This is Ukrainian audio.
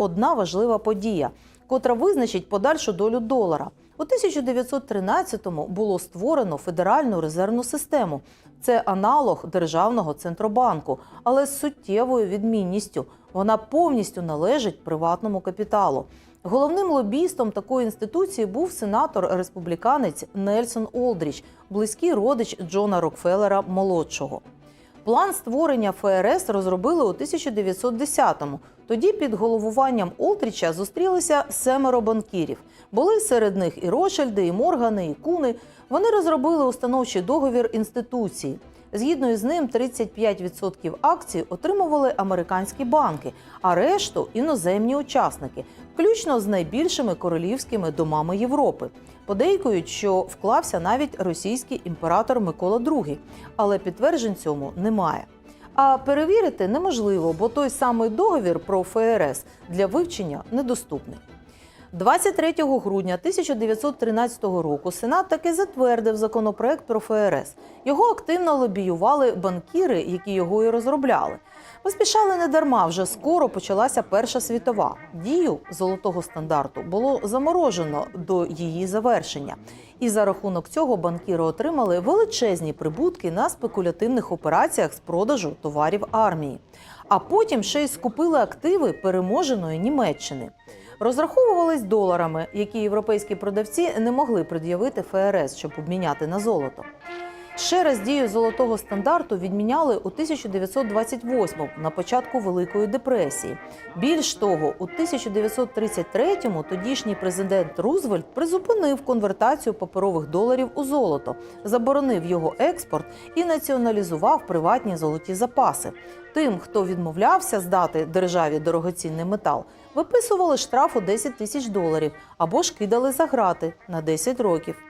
одна важлива подія, котра визначить подальшу долю долара. У 1913-му було створено Федеральну резервну систему. Це аналог державного центробанку, але з суттєвою відмінністю. Вона повністю належить приватному капіталу. Головним лобістом такої інституції був сенатор-республіканець Нельсон Олдріч, близький родич Джона Рокфеллера молодшого. План створення ФРС розробили у 1910-му. Тоді під головуванням Олтріча зустрілися семеро банкірів. Були серед них і Рошельди, і Моргани, і Куни. Вони розробили установчий договір інституції. Згідно із ним, 35% акцій отримували американські банки, а решту іноземні учасники, включно з найбільшими королівськими домами Європи. Подейкують, що вклався навіть російський імператор Микола II, але підтверджень цьому немає. А перевірити неможливо, бо той самий договір про ФРС для вивчення недоступний. 23 грудня 1913 року Сенат таки затвердив законопроект про ФРС. Його активно лобіювали банкіри, які його і розробляли. Поспішали не дарма, вже скоро почалася Перша світова. Дію золотого стандарту було заморожено до її завершення. І за рахунок цього банкіри отримали величезні прибутки на спекулятивних операціях з продажу товарів армії. А потім ще й скупили активи переможеної Німеччини. Розраховувались доларами, які європейські продавці не могли пред'явити ФРС, щоб обміняти на золото. Ще раз дію золотого стандарту відміняли у 1928-му, на початку Великої депресії. Більш того, у 1933-му тодішній президент Рузвельт призупинив конвертацію паперових доларів у золото, заборонив його експорт і націоналізував приватні золоті запаси. Тим, хто відмовлявся здати державі дорогоцінний метал, виписували штраф у 10 тисяч доларів або ж кидали за грати на 10 років.